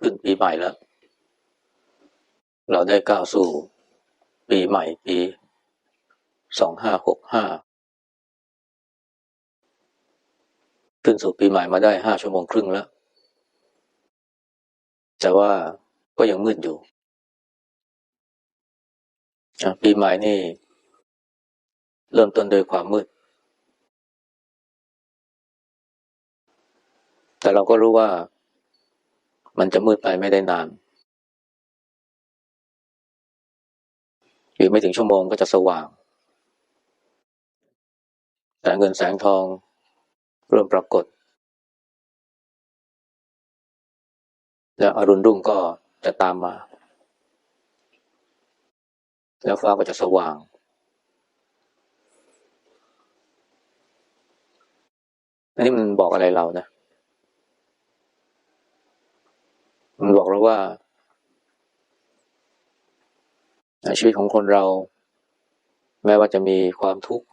ขึ้นปีใหม่แล้ว เราได้ก้าวสู่ปีใหม่ปีสองห้าหกห้าขึ้นสู่ปีใหม่มาได้ห้าชั่วโมงครึ่งแล้ว แต่ว่าก็ยังมืดอยู่ ปีใหม่นี่ เริ่มต้นโดยความมืด แต่เราก็รู้ว่า มันจะมืดไปไม่ได้นานอีกไม่ถึงชั่วโมงก็จะสว่างแสงเงินแสงทองเริ่มปรากฏ แล้วอรุณรุ่งก็จะตามมา แล้วฟ้าก็จะสว่าง อันนี้มันบอกอะไรเรานะ มันบอกเราว่า ชีวิตของคนเรา แม้ว่าจะมีความทุกข์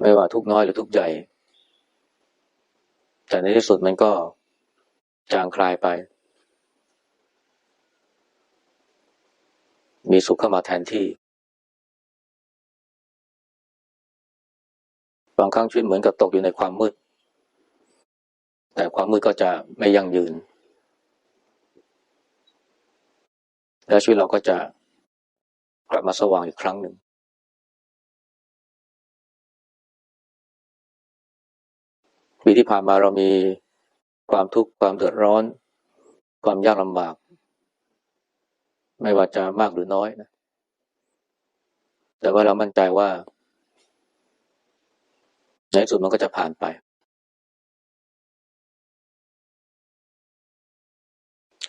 ไม่ว่าทุกน้อยหรือทุกใหญ่ แต่ในที่สุดมันก็จางคลายไป มีสุขเข้ามาแทนที่ บางครั้งชีวิตเหมือนกับตกอยู่ในความมืด แต่ความมืดก็จะไม่ยั่งยืน แล้วชีวิตเราก็จะกลับมาสว่างอีกครั้งหนึ่ง ปีที่ผ่านมาเรามีความทุกข์ความเดือดร้อน ความยากลำบาก ไม่ว่าจะมากหรือน้อยนะ แต่ว่าเรามั่นใจว่าในที่สุดมันก็จะผ่านไป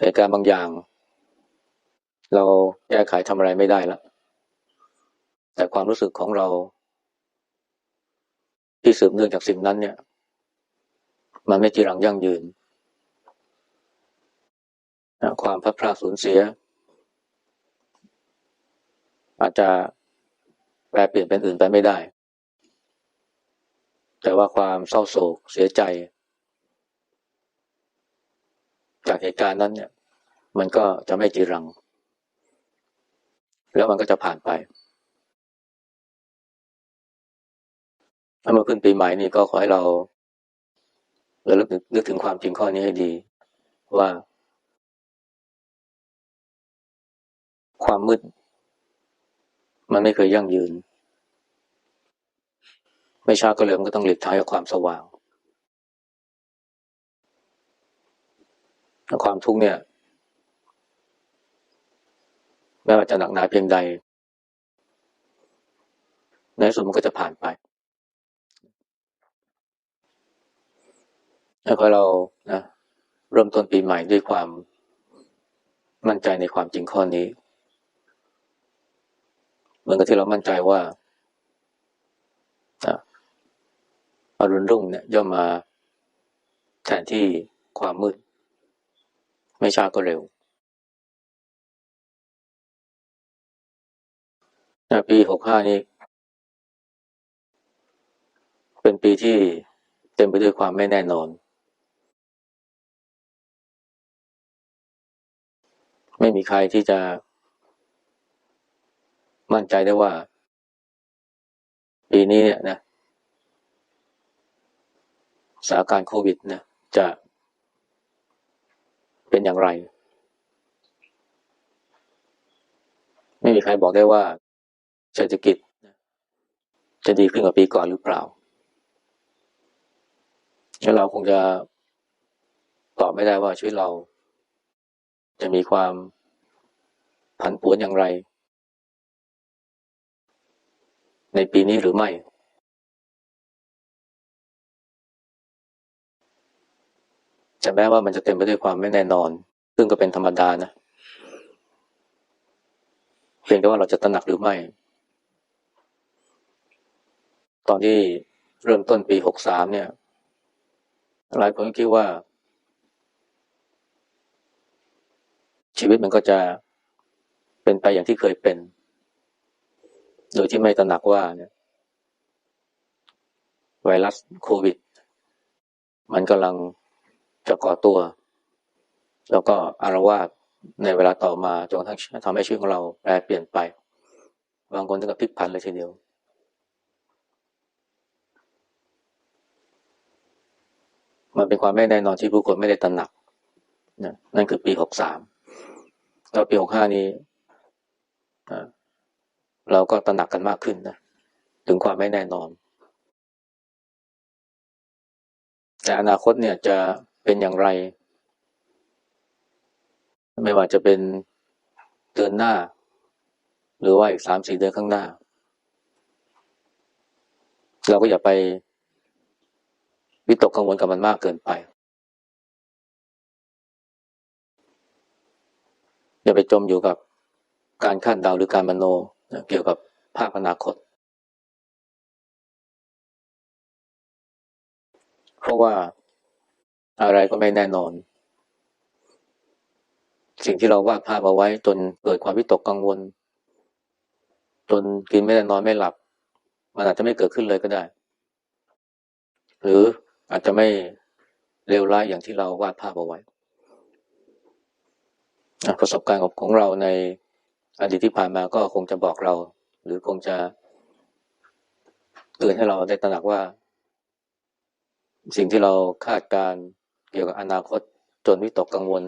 เหตุการณ์บางอย่าง เราแก้ไขทำอะไรไม่ได้แล้วแต่ความรู้สึกของเรา ที่สืบเนื่องจากสิ่งนั้นเนี่ย มันไม่จีรังยั่งยืน ความพลาดพลาดสูญเสีย อาจจะแปลเปลี่ยนเป็นอื่นไปไม่ได้ แต่ว่าความเศร้าโศกเสียใจ จากเหตุการณ์นั้นเนี่ย มันก็จะไม่จีรัง แล้วมันก็จะผ่านไปถ้ามาขึ้นปีใหม่นี่ก็ขอให้เราเราลึกนึกถึงความจริงข้อนี้ให้ดี ว่า ความมืด มันไม่เคยยั่งยืน ไม่ช้าก็เร็วมันก็ต้องหลีกทางกับความสว่าง ความทุกข์เนี่ยไม่ว่าจะหนักหนาเพียงใด ในสุดมันก็จะผ่านไปแล้วก็เรานะเริ่มต้นปีใหม่ด้วยความมั่นใจในความจริงข้อนี้เหมือนกับที่เรามั่นใจว่าอรุณรุ่งเนี่ยย่อมมาแทนที่ความมืด ไม่ช้าก็เร็วปีหกห้านี้ เป็นปีที่เต็มไปด้วยความไม่แน่นอน ไม่มีใครที่จะมั่นใจได้ว่า ปีนี้เนี่ยนะสถานการณ์โควิดนะจะ เป็นอย่างไร ไม่มีใครบอกได้ว่า เศรษฐกิจจะดีขึ้นกว่าปีก่อนหรือเปล่าแล้วเราคงจะตอบไม่ได้ว่าชีวิตเรา จะมีความผันผวนอย่างไร ในปีนี้หรือไม่ จะแม้ว่ามันจะเต็มไปด้วยความไม่แน่นอน ซึ่งก็เป็นธรรมดานะเพียงแต่ว่าเราจะตระหนักหรือไม่ ตอนที่เริ่มต้นปีหกสามเนี่ย หลายคนคิดว่า ชีวิตมันก็จะเป็นไปอย่างที่เคยเป็น โดยที่ไม่ตระหนักว่าเนี่ย ไวรัสโควิด มันกำลัง จะก่อตัว แล้วก็อารวาสในเวลาต่อมาจนกระทั่งทำให้ชีวิตของเราแปรเปลี่ยนไป บางคนถึงกับพลิกผันเลยทีเดียว มันเป็นความไม่แน่นอนที่ผู้คนไม่ได้ตระหนักนะนั่นคือปีหกสามแล้วปีหกห้านี้เราก็ตระหนักกันมากขึ้นนะถึงความไม่แน่นอน แต่อนาคตเนี่ยจะ เป็นอย่างไร ไม่ว่าจะเป็นเดือนหน้า หรือว่าอีกสามสี่เดือนข้างหน้า เราก็อย่าไปวิตกกังวลกับมันมากเกินไป อย่าไปจมอยู่กับการคาดเดาหรือการมโนเกี่ยวกับภาพอนาคต เพราะว่า อะไรก็ไม่แน่นอน สิ่งที่เราวาดภาพเอาไว้จนเกิดความวิตกกังวล จนกินไม่ได้นอนไม่หลับ มันอาจจะไม่เกิดขึ้นเลยก็ได้ หรืออาจจะไม่เลวร้ายอย่างที่เราวาดภาพเอาไว้ประสบการณ์ของเราในอดีตที่ผ่านมาก็คงจะบอกเรา หรือคงจะเตือนให้เราได้ตระหนักว่า สิ่งที่เราคาดการ เกี่ยวกับอนาคตจนวิตกกังวล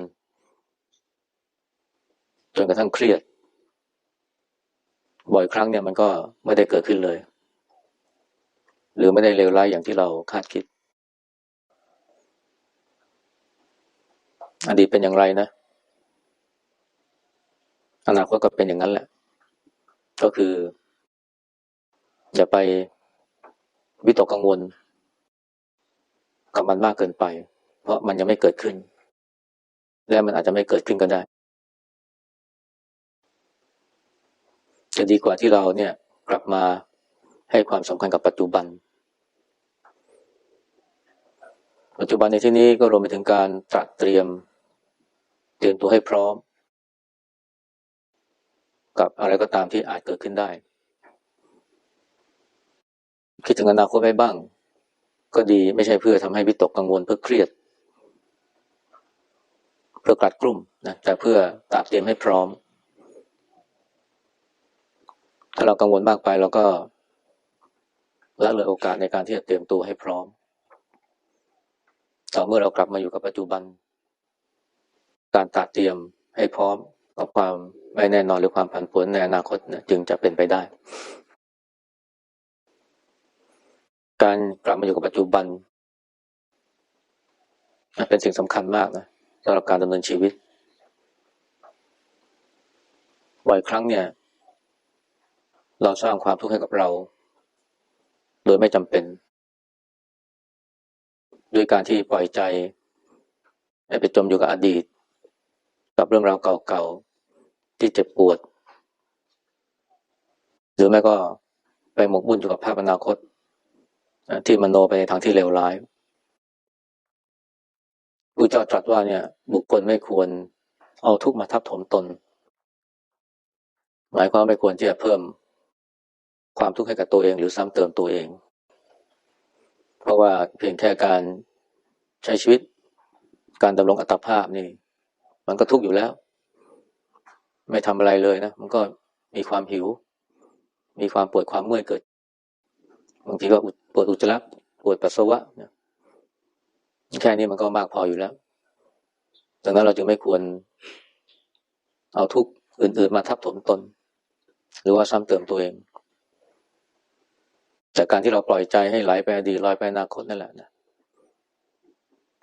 จนกระทั่งเครียด บ่อยครั้งเนี่ยมันก็ไม่ได้เกิดขึ้นเลย หรือไม่ได้เลวร้ายอย่างที่เราคาดคิด อดีตเป็นอย่างไรนะอนาคตก็เป็นอย่างนั้นแหละ ก็คือ อย่าไปวิตกกังวลกับมันมากเกินไป เพราะมันยังไม่เกิดขึ้น และมันอาจจะไม่เกิดขึ้นก็ได้จะดีกว่าที่เราเนี่ยกลับมาให้ความสำคัญกับปัจจุบัน ปัจจุบันในที่นี้ก็รวมไปถึงการตระเตรียม เตรียมตัวให้พร้อม กับอะไรก็ตามที่อาจเกิดขึ้นได้ คิดถึงอนาคตไว้บ้าง ก็ดีไม่ใช่เพื่อทำให้วิตกกังวลเพื่อเครียด พื่อกลัดกลุ่มนะแต่เพื่อตากเตรียมให้พร้อม ถ้าเรากังวลมากไปเราก็ละเลยโอกาสในการที่จะเตรียมตัวให้พร้อม ต่อเมื่อเรากลับมาอยู่กับปัจจุบัน การตัดเตรียมให้พร้อมกับความไม่แน่นอนหรือความผันผวนในอนาคตนะจึงจะเป็นไปได้ การกลับมาอยู่กับปัจจุบัน เป็นสิ่งสำคัญมากนะ สำหรับการดำเนินชีวิตบ่อยครั้งเนี่ย เราสร้างความทุกข์ให้กับเรา โดยไม่จำเป็น ด้วยการที่ปล่อยใจให้ไปจมอยู่กับอดีต กับเรื่องราวเก่าๆ ที่เจ็บปวด หรือไม่ก็ไปหมกบุ่นอยู่กับภาพอนาคต ที่มโนไปในทางที่เลวร้าย ผู้เจ้าตรัสว่าเนี่ย บุคคลไม่ควรเอาทุกข์มาทับถมตน หมายความไม่ควรที่จะเพิ่มความทุกข์ให้กับตัวเอง หรือซ้ำเติมตัวเอง เพราะว่าเพียงแค่การใช้ชีวิต การดำรงอัตภาพนี่ มันก็ทุกข์อยู่แล้ว ไม่ทำอะไรเลยนะ มันก็มีความหิว มีความปวดความเมื่อยเกิดบางทีก็ปวดอุจจาระปวดปัสสาวะนะ แค่นี้มันก็มากพออยู่แล้วดังนั้นเราจึงไม่ควร เอาทุกข์อื่น ๆ มาทับถมตน หรือว่าซ้ำเติมตัวเองจากการที่เราปล่อยใจให้ไหลไปอดีตลอยไปอนาคตนั่นแหละนะ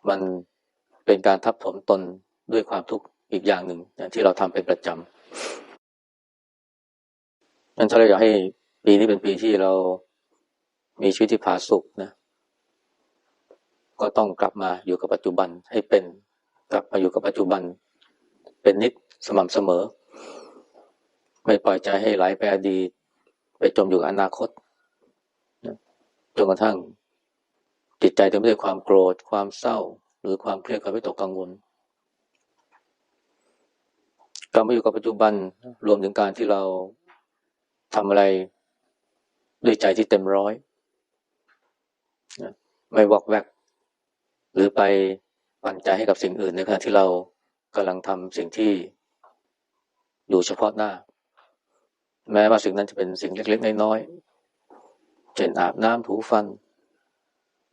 มันเป็นการทับถมตนด้วยความทุกข์อีกอย่างหนึ่งที่เราทำเป็นประจำนั้นถ้าเราอยากให้ปีนี้เป็นปีที่เรามีชีวิตที่ผาสุกนะ ก็ต้องกลับมาอยู่กับปัจจุบันให้เป็นกลับมาอยู่กับปัจจุบัน เป็นนิดสม่ำเสมอ ไม่ปล่อยใจให้ไหลไปอดีตไปจมอยู่กับอนาคตจนกระทั่งจิตใจเต็มไปด้วยความโกรธ ความเศร้า หรือความเครียดความวิตกกังวลกลับมาอยู่กับปัจจุบันรวมถึงการที่เราทำอะไรด้วยใจที่เต็มร้อย ไม่วอกแวก หรือไปปั่นใจให้กับสิ่งอื่นในขณะที่เรากำลังทำสิ่งที่อยู่เฉพาะหน้า แม้ว่าสิ่งนั้นจะเป็นสิ่งเล็กๆน้อยๆเช่นอาบน้ำถูฟัน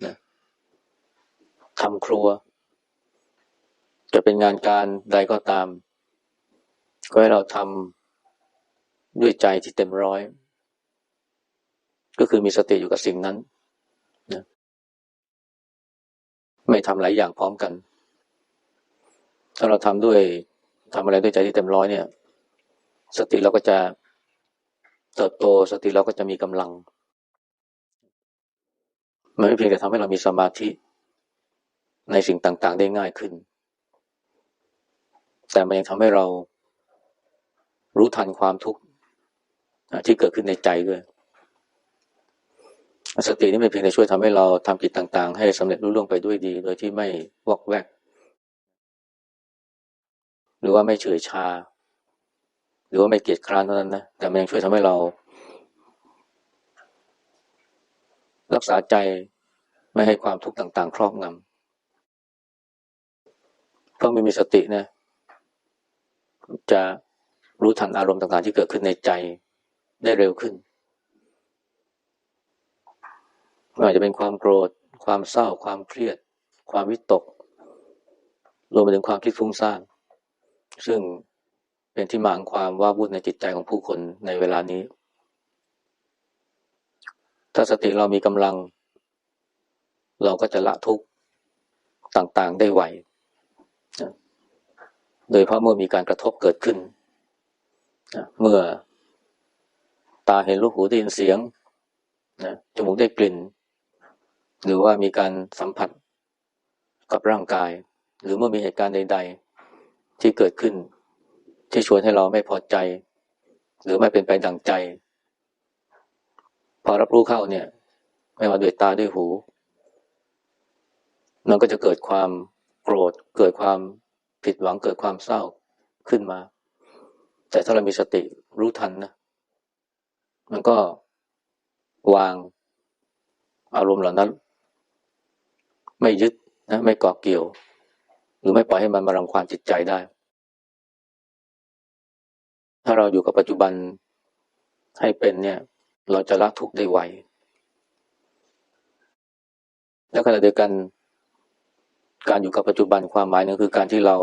นะทำครัว จะเป็นงานการใดก็ตาม ก็ให้เราทำด้วยใจที่เต็มร้อย ก็คือมีสติอยู่กับสิ่งนั้น ไม่ทำหลายอย่างพร้อมกัน ถ้าเราทำด้วยทำอะไรด้วยใจที่เต็มร้อยเนี่ย สติเราก็จะเติบโตสติเราก็จะมีกำลัง มันไม่เพียงแต่ทำให้เรามีสมาธิในสิ่งต่าง ๆ ได้ง่ายขึ้น แต่มันยังทำให้เรารู้ทันความทุกข์ที่เกิดขึ้นในใจด้วย สตินี่ไม่เพียงแต่ช่วยทำให้เราทำกิจต่าง ๆ ให้สำเร็จรุ่ล่วงไปด้วยดี โดยที่ไม่วอกแวก หรือว่าไม่เฉยชา หรือว่าไม่เกียจคร้านเท่านั้นนะแต่มันยังช่วยทำให้เรา รักษาใจไม่ให้ความทุกข์ต่าง ๆ ครอบงำเพราะไม่มีสตินะจะรู้ทันอารมณ์ต่างๆ ที่เกิดขึ้นในใจได้เร็วขึ้น ไม่ว่าจะเป็นความโกรธ ความเศร้า ความเครียด ความวิตก รวมไปถึงความคิดฟุ้งซ่านซึ่งเป็นที่มาของความว่าวุ่นในจิตใจของผู้คนในเวลานี้ ถ้าสติเรามีกำลัง เราก็จะละทุกข์ต่างๆได้ไวโดยเพราะเมื่อมีการกระทบเกิดขึ้น เมื่อตาเห็นรูปหูได้ยินเสียงจมูกได้กลิ่น หรือว่ามีการสัมผัสกับร่างกาย หรือเมื่อมีเหตุการณ์ใด ๆ ที่เกิดขึ้น ที่ชวนให้เราไม่พอใจ หรือไม่เป็นไปดังใจ พอรับรู้เข้าเนี่ย ไม่ว่าด้วยตาด้วยหู มันก็จะเกิดความโกรธ เกิดความผิดหวังเกิดความเศร้าขึ้นมา แต่ถ้าเรามีสติรู้ทันนะมันก็วางอารมณ์เหล่านั้น ไม่ยึดนะไม่เกาะเกี่ยว หรือไม่ปล่อยให้มันมารังควานจิตใจได้ ถ้าเราอยู่กับปัจจุบันให้เป็นเนี่ย เราจะละทุกข์ได้ไวและขณะเดียวกัน การอยู่กับปัจจุบันความหมายนึงคือการที่เรา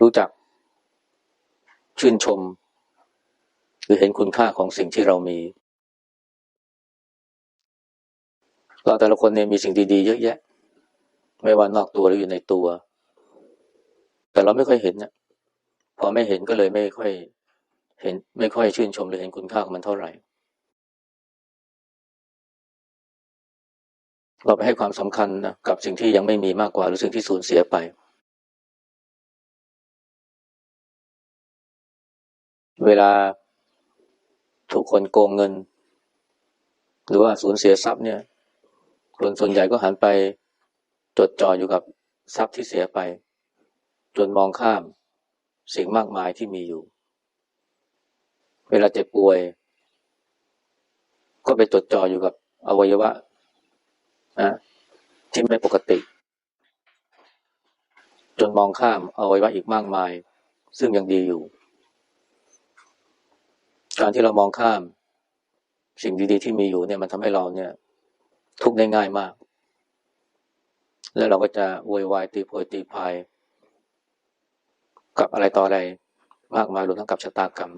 รู้จักชื่นชม หรือเห็นคุณค่าของสิ่งที่เรามี เราแต่ละคนเนี่ยมีสิ่งดีๆเยอะแยะ ไม่ว่านอกตัวหรืออยู่ในตัว แต่เราไม่ค่อยเห็นเนี่ยพอไม่เห็นก็เลยไม่ค่อยเห็น ไม่ค่อยชื่นชมหรือเห็นคุณค่าของมันเท่าไหร่ เราไปให้ความสำคัญนะกับสิ่งที่ยังไม่มีมากกว่าหรือสิ่งที่สูญเสียไป เวลาถูกคนโกงเงิน หรือว่าสูญเสียทรัพย์เนี่ย คนส่วนใหญ่ก็หันไปจดจ่ออยู่กับทรัพย์ที่เสียไป จนมองข้ามสิ่งมากมายที่มีอยู่ เวลาเจ็บป่วย ก็ไปจดจ่ออยู่กับอวัยวะนะที่ไม่ปกติ จนมองข้ามอวัยวะอีกมากมาย ซึ่งยังดีอยู่ การที่เรามองข้าม สิ่งดีๆที่มีอยู่เนี่ยมันทำให้เราเนี่ย ทุกข์ได้ง่ายมาก แล้วเราก็จะโวยวายตีโพยตีพายกับอะไรต่ออะไรมากมายรวมทั้งกับชะตากรรม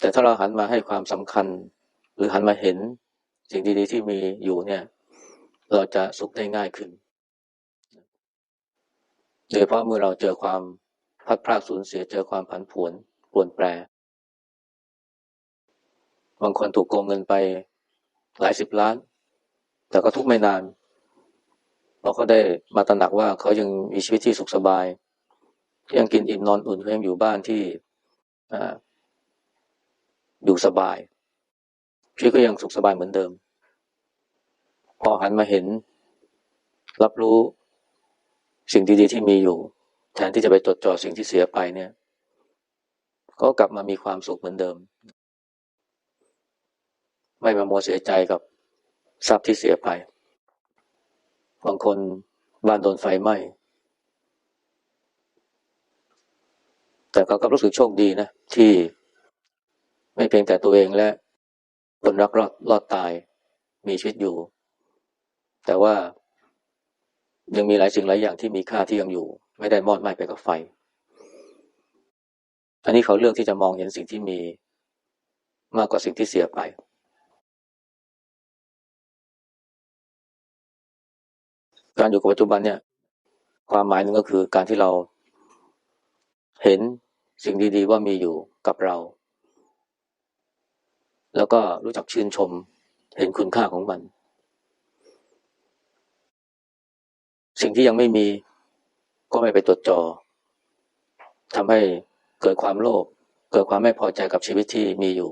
แต่ถ้าเราหันมาให้ความสำคัญ หรือหันมาเห็นสิ่งดีๆที่มีอยู่เนี่ย เราจะสุขได้ง่ายขึ้นโดยเพราะเมื่อเราเจอความพัดพลาดสูญเสียเจอความผันผวนปวนแปร บางคนถูกโกงเงินไป หลายสิบล้าน แต่ก็ทุกไม่นานเราะเขาได้มาตระหนักว่าเขายังมีชีวิตที่สุขสบาย ยังกินอิ่มนอนอุ่นเขายังอยู่บ้านที่อยู่สบายชีวิตก็ยังสุขสบายเหมือนเดิม พอหันมาเห็น รับรู้สิ่งดีๆที่มีอยู่ แทนที่จะไปจดจ่อสิ่งที่เสียไปเนี่ย ก็กลับมามีความสุขเหมือนเดิม ไม่มาโมเสียใจกับทรัพย์ที่เสียไป บางคนบ้านโดนไฟไหม้ แต่เขาก็รู้สึกโชคดีนะ ที่ไม่เพียงแต่ตัวเองและคนรักรอดรอดตายมีชีวิตอยู่ แต่ว่ายังมีหลายสิ่งหลายอย่างที่มีค่าที่ยังอยู่ ไม่ได้มอดไหม้ไปกับไฟ อันนี้เขาเลือกที่จะมองเห็นสิ่งที่มีมากกว่าสิ่งที่เสียไป การอยู่กับปัจจุบันเนี่ย ความหมายหนึ่งก็คือการที่เราเห็นสิ่งดีๆว่ามีอยู่กับเรา แล้วก็รู้จักชื่นชม เห็นคุณค่าของมัน สิ่งที่ยังไม่มีก็ไม่ไปตรวจจอทำให้เกิดความโลภเกิดความไม่พอใจกับชีวิตที่มีอยู่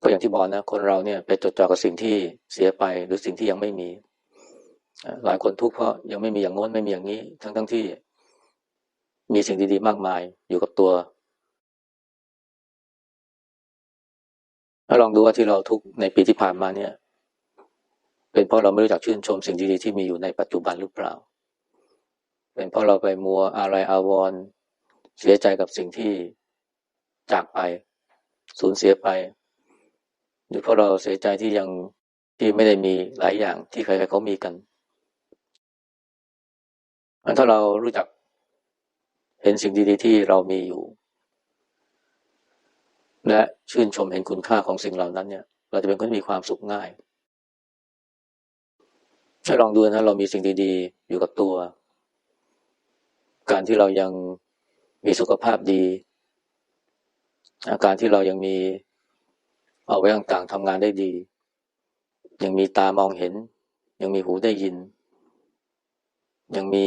ก็อย่างที่บอกนะ คนเราเนี่ยไปจดจ่อกับสิ่งที่เสียไปหรือสิ่งที่ยังไม่มี หลายคนทุกข์เพราะยังไม่มีอย่างโน้นไม่มีอย่างนี้ ทั้งทั้งที่มีสิ่งดีๆมากมายอยู่กับตัวถ้าลองดูว่าที่เราทุกข์ในปีที่ผ่านมาเนี่ย เป็นเพราะเราไม่รู้จักชื่นชมสิ่งดีๆที่มีอยู่ในปัจจุบันหรือเปล่า เป็นเพราะเราไปมัวอะไรอาวรณ์เสียใจกับสิ่งที่จากไป สูญเสียไป หรือเพราะเราเสียใจที่ยังที่ไม่ได้มีหลายอย่างที่ใครๆเขามีกัน ถ้าเรารู้จักเห็นสิ่งดีๆที่เรามีอยู่ และชื่นชมเห็นคุณค่าของสิ่งเหล่านั้นเนี่ย เราจะเป็นคนที่มีความสุขง่ายถ้าลองดูนะเรามีสิ่งดีๆ อยู่กับตัว การที่เรายังมีสุขภาพดี อาการที่เรายังมีเอาไว้ต่างๆทำงานได้ดี ยังมีตามองเห็น ยังมีหูได้ยิน ยังมี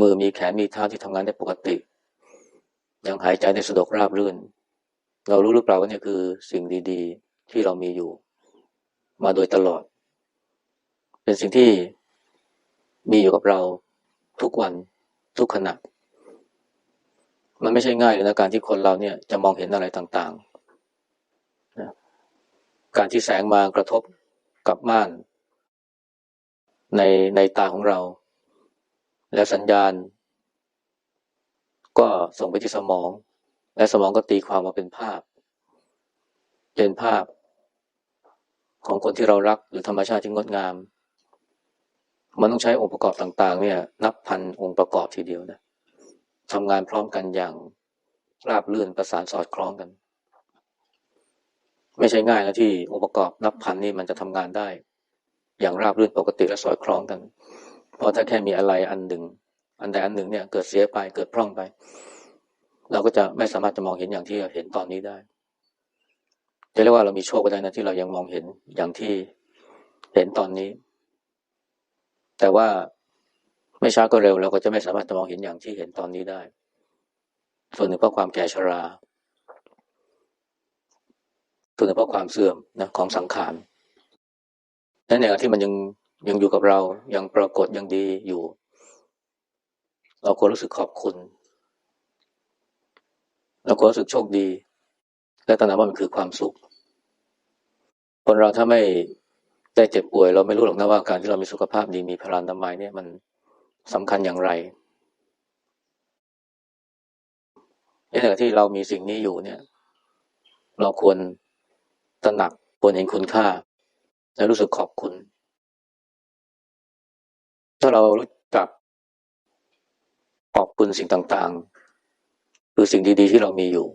มือมีแขนมีเท้าที่ทำงานได้ปกติ ยังหายใจได้สะดวกราบรื่น เรารู้หรือเปล่าว่านี่คือสิ่งดีๆ ที่เรามีอยู่ มาโดยตลอด เป็นสิ่งที่มีอยู่กับเราทุกวันทุกขณะมันไม่ใช่ง่ายเลยนะการที่คนเราเนี่ยจะมองเห็นอะไรต่างๆนะการที่แสงมากระทบกับม่าน ในในตาของเรา และสัญญาณ ก็ส่งไปที่สมอง และสมองก็ตีความมาเป็นภาพ เป็นภาพ ของคนที่เรารักหรือธรรมชาติที่งดงาม มันต้องใช้องค์ประกอบต่างๆ เนี่ย นับพันองค์ประกอบทีเดียวนะทำงานพร้อมกันอย่างราบรื่นประสานสอดคล้องกัน ไม่ใช่ง่ายนะที่องค์ประกอบนับพันนี่มันจะทำงานได้ อย่างราบรื่นปกติและสอดคล้องกัน เพราะถ้าแค่มีอะไรอันหนึ่ง อันใดอันหนึ่งเนี่ยเกิดเสียไปเกิดพร่องไป เราก็จะไม่สามารถจะมองเห็นอย่างที่เราเห็นตอนนี้ได้จะเรียกว่าเรามีโชคก็ได้นะที่เรายังมองเห็นอย่างที่เห็นตอนนี้ แต่ว่าไม่ช้าก็เร็วเราก็จะไม่สามารถจะมองเห็นอย่างที่เห็นตอนนี้ได้ ส่วนหนึ่งเพราะความแก่ชรา ส่วนหนึ่งเพราะความเสื่อมนะของสังขารนั่นเองที่มันยัง ยังอยู่กับเรา ยังปรากฏยังดีอยู่ เราควรรู้สึกขอบคุณ เราควรรู้สึกโชคดี และตระหนักว่ามันคือความสุข คนเราถ้าไม่ได้เจ็บป่วย เราไม่รู้หรอกนะว่าการที่เรามีสุขภาพดีมีพลานามัยเนี่ยมันสำคัญอย่างไรในขณะที่เรามีสิ่งนี้อยู่เนี่ย เราควรตระหนักควรเห็นคุณค่า และรู้สึกขอบคุณ ถ้าเรารู้จักขอบคุณสิ่งต่างๆ คือสิ่งดีๆ ที่เรามีอยู่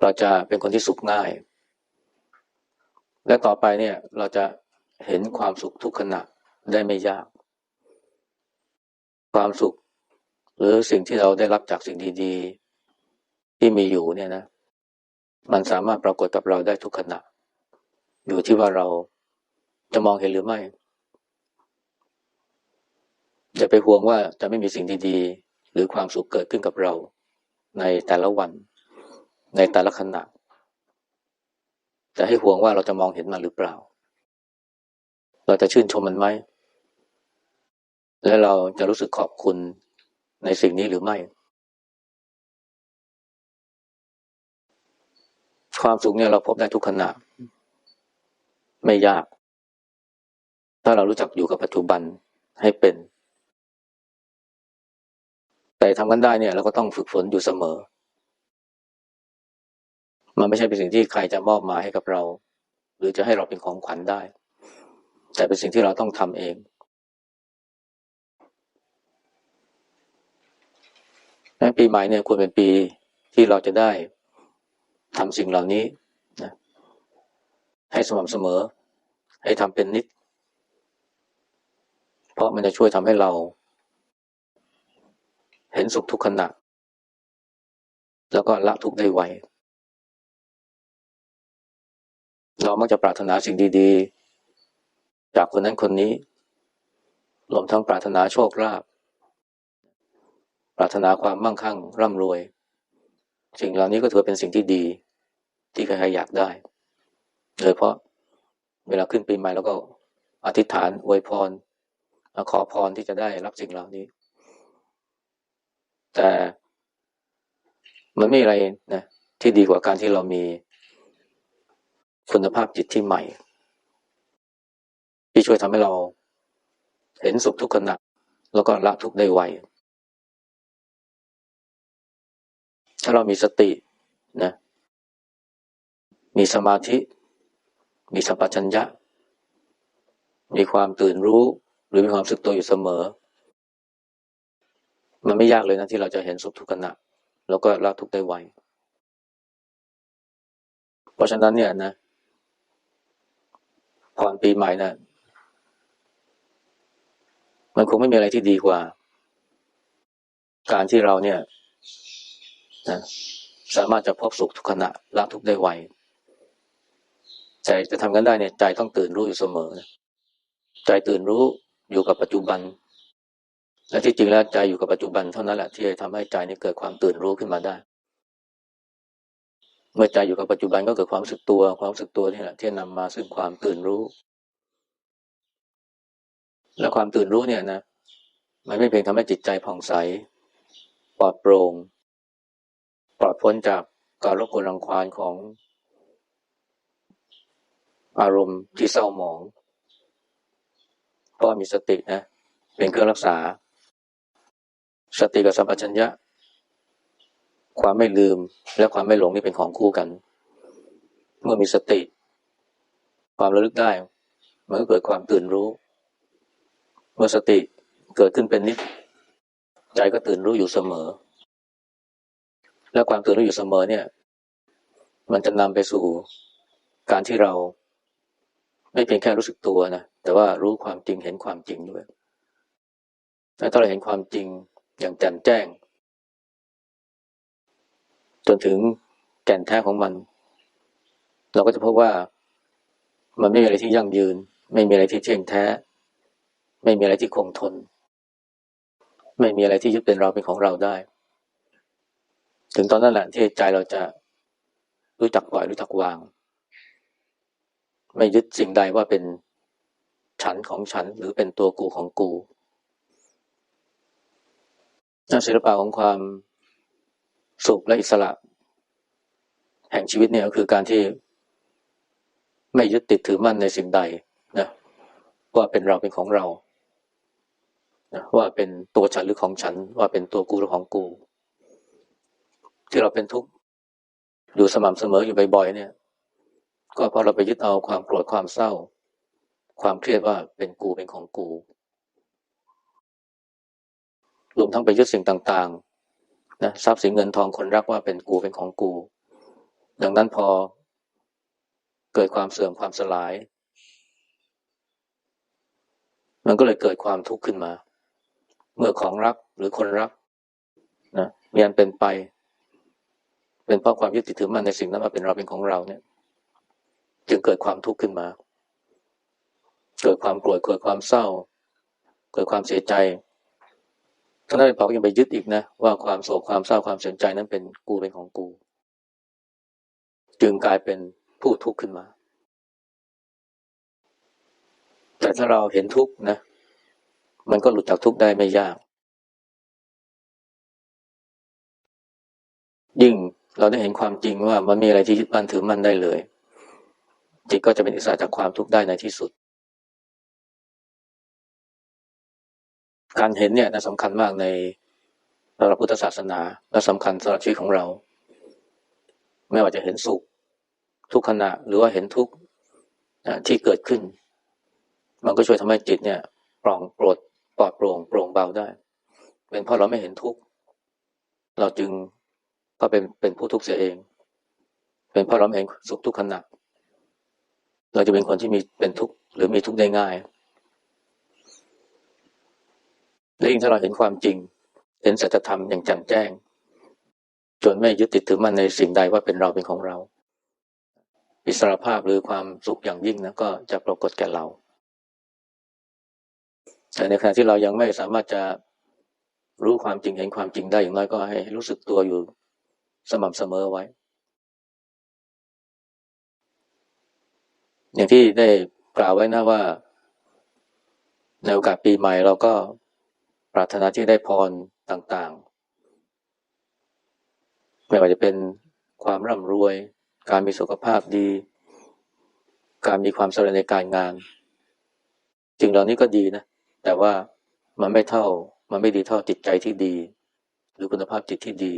เราจะเป็นคนที่สุขง่าย และต่อไปเนี่ยเราจะเห็นความสุขทุกขณะได้ไม่ยาก ความสุข หรือสิ่งที่เราได้รับจากสิ่งดีๆ ที่มีอยู่เนี่ยนะ มันสามารถปรากฏกับเราได้ทุกขณะ อยู่ที่ว่าเราจะมองเห็นหรือไม่ อย่าไปห่วงว่าจะไม่มีสิ่งดีๆ หรือความสุขเกิดขึ้นกับเรา ในแต่ละวัน ในแต่ละขณะจะให้ห่วงว่าเราจะมองเห็นมันหรือเปล่า เราจะชื่นชมมันไหม และเราจะรู้สึกขอบคุณในสิ่งนี้หรือไม่ ความสุขเนี่ยเราพบได้ทุกขณะ ไม่ยาก ถ้าเรารู้จักอยู่กับปัจจุบันให้เป็น แต่ทำกันได้เนี่ยเราก็ต้องฝึกฝนอยู่เสมอ มันไม่ใช่เป็นสิ่งที่ใครจะมอบมาให้กับเรา หรือจะให้เราเป็นของขวัญได้ แต่เป็นสิ่งที่เราต้องทำเองปีใหม่เนี่ยควรเป็นปีที่เราจะได้ทำสิ่งเหล่านี้นะให้สม่ำเสมอ ให้ทำเป็นนิด เพราะมันจะช่วยทำให้เรา เห็นสุขทุกขณะ แล้วก็ละทุกได้ไวเรามักจะปรารถนาสิ่งดี ๆ จากคนนั้นคนนี้รวมทั้งปรารถนาโชคลาภปรารถนาความมั่งคั่งร่ำรวย สิ่งเหล่านี้ก็ถือเป็นสิ่งที่ดี ที่ใครๆอยากได้ โดยเพราะเวลาขึ้นปีใหม่แล้วก็อธิษฐานอวยพรขอพรที่จะได้รับสิ่งเหล่านี้ แต่มันไม่อะไรนะที่ดีกว่าการที่เรามีคุณภาพจิตที่ใหม่ ที่ช่วยทำให้เราเห็นสุขทุกขณะแล้วก็ละทุกได้ไวถ้าเรามีสตินะ มีสมาธิ มีสัมปชัญญะ มีความตื่นรู้หรือมีความสึกตัวอยู่เสมอ มันไม่ยากเลยนะที่เราจะเห็นสุขทุกขณะแล้วก็ละทุกได้ไวเพราะฉะนั้นเนี่ยนะพรปีใหม่นะมันคงไม่มีอะไรที่ดีกว่า การที่เราเนี่ยนะสามารถจะพบสุขทุกขณะละทุกได้ไวใจจะทำกันได้เนี่ยใจต้องตื่นรู้อยู่เสมอนะใจตื่นรู้อยู่กับปัจจุบัน และที่จริงแล้วใจอยู่กับปัจจุบันเท่านั้นแหละที่จะทำให้ใจนี้เกิดความตื่นรู้ขึ้นมาได้ เมื่อใจอยู่กับปัจจุบันก็เกิดความรู้สึกตัว ความรู้สึกตัวนี่แหละที่นำมาซึ่งความตื่นรู้ และความตื่นรู้เนี่ยนะมันไม่เพียงทำให้จิตใจผ่องใสปลอดโปร่งปลอดพ้นจากการรบกวนรังควานของ อารมณ์ที่เศร้าหมองเพราะมีสตินะ เป็นเครื่องรักษา สติกับสัมปชัญญะ ความไม่ลืมและความไม่หลงนี่เป็นของคู่กัน เมื่อมีสติ ความระลึกได้ มันก็เกิดความตื่นรู้ เมื่อสติเกิดขึ้นเป็นนิด ใจก็ตื่นรู้อยู่เสมอ และความตื่นรู้อยู่เสมอเนี่ย มันจะนำไปสู่การที่เรา ไม่เพียงแค่รู้สึกตัวนะแต่ว่ารู้ความจริงเห็นความจริงด้วยถ้าเราเห็นความจริง อย่างแจ่มแจ้ง จนถึงแก่นแท้ของมัน เราก็จะพบว่ามันไม่มีอะไรที่ยั่งยืน ไม่มีอะไรที่เที่ยงแท้ ไม่มีอะไรที่คงทน ไม่มีอะไรที่ยึดเป็นเราเป็นของเราได้ ถึงตอนนั้นแหละที่ใจเราจะรู้จักปล่อยรู้จักวาง ไม่ยึดสิ่งใดว่าเป็นฉันของฉันหรือเป็นตัวกูของกู ศิลปะของความสุขและอิสระ แห่งชีวิตเนี่ยก็คือการที่ไม่ยึดติดถือมั่นในสิ่งใดนะว่าเป็นเราเป็นของเรานะว่าเป็นตัวฉันหรือของฉัน ว่าเป็นตัวกูหรือของกู ที่เราเป็นทุกข์อยู่สม่ำเสมออยู่บ่อยๆเนี่ย ก็เพราะเราไปยึดเอาความโกรธความเศร้า ความเครียดว่าเป็นกูเป็นของกู รวมทั้งไปยึดสิ่งต่างๆนะทรัพย์สินเงินทองคนรักว่าเป็นกูเป็นของกู ดังนั้นพอเกิดความเสื่อมความสลาย มันก็เลยเกิดความทุกข์ขึ้นมา เมื่อของรักหรือคนรักนะมีอันเป็นไป เป็นเพราะความยึดติดถือมันในสิ่งนั้นมาเป็นเราเป็นของเราเนี่ย จึงเกิดความทุกข์ขึ้นมา เกิดความโกรธเกิดความเศร้า เกิดความเสียใจ ท่านนั้นพอยังไปยึดอีกนะ ว่าความโศกความเศร้าความเสียใจนั้นเป็นกูเป็นของกู จึงกลายเป็นผู้ทุกข์ขึ้นมา แต่ถ้าเราเห็นทุกข์นะ มันก็หลุดจากทุกข์ได้ไม่ยาก ยิ่งเราได้เห็นความจริงว่ามันมีอะไรที่ยึดมั่นถือมั่นได้เลย จิตก็จะเป็นอิสระจากความทุกข์ได้ในที่สุด การเห็นเนี่ยนะสำคัญมากในสำหรับพุทธศาสนา และสำคัญสำหรับชีวิตของเรา ไม่ว่าจะเห็นสุข ทุกขณะหรือว่าเห็นทุกข์ที่เกิดขึ้น มันก็ช่วยทำให้จิตเนี่ยปลองโปรดปลอดโปร่งโปร่งเบาได้ เป็นเพราะเราไม่เห็นทุกข์เราจึงก็เป็นเป็นผู้ทุกข์เสียเอง เป็นเพราะเราเห็นสุขทุกขณะเราจะเป็นคนที่มีเป็นทุกข์หรือมีทุกข์ได้ง่าย และยิ่งถ้าเราเห็นความจริง เห็นสัจธรรมอย่างแจ่มแจ้ง จนไม่ยึดติดถือมันในสิ่งใดว่าเป็นเราเป็นของเรา อิสรภาพหรือความสุขอย่างยิ่งนะก็จะปรากฏแก่เราแต่ในขณะที่เรายังไม่สามารถจะรู้ความจริงเห็นความจริงได้อย่างน้อยก็ให้รู้สึกตัวอยู่สม่ำเสมอไว้ อย่างที่ได้กล่าวไว้นะว่า ในโอกาสปีใหม่เราก็ ปรารถนาที่ได้พรต่างๆ ไม่ว่าจะเป็นความร่ำรวย การมีสุขภาพดี การมีความสำเร็จในการงานจึงเหล่านี้ก็ดีนะ แต่ว่ามันไม่เท่า มันไม่ดีเท่าจิตใจที่ดี หรือคุณภาพจิตที่ดี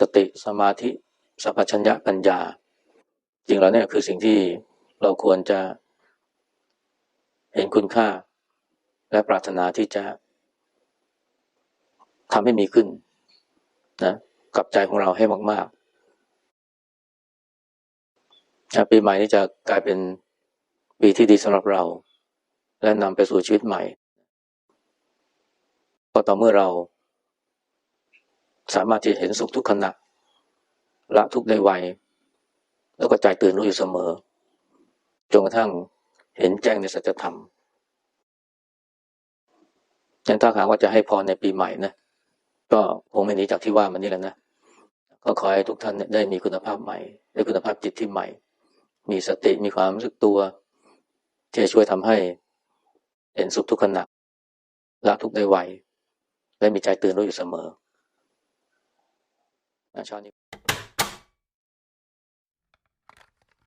สติสมาธิสัพพัญญะปัญญาจริงแล้วเนี่ยคือสิ่งที่เราควรจะเห็นคุณค่า และปรารถนาที่จะทำให้มีขึ้นนะกับใจของเราให้มากๆปีใหม่นี้จะกลายเป็นปีที่ดีสำหรับเรา และนำไปสู่ชีวิตใหม่ก็ต่อเมื่อเรา สามารถที่เห็นสุขทุกขณะละทุกในวัยแล้วก็ใจตื่นรู้อยู่เสมอจนกระทั่งเห็นแจ้งในสัจธรรม ยันถ้าหากว่าจะให้พรในปีใหม่นะก็คงไม่หนีจากที่ว่ามันนี่แหละนะก็ขอให้ทุกท่านได้มีคุณภาพใหม่ได้คุณภาพจิตที่ใหม่ มีสติมีความรู้สึกตัวที่จะช่วยทำให้เห็นสุขทุกขณะละทุกได้ไวและมีใจตื่นรู้อยู่เสมอนะชานี้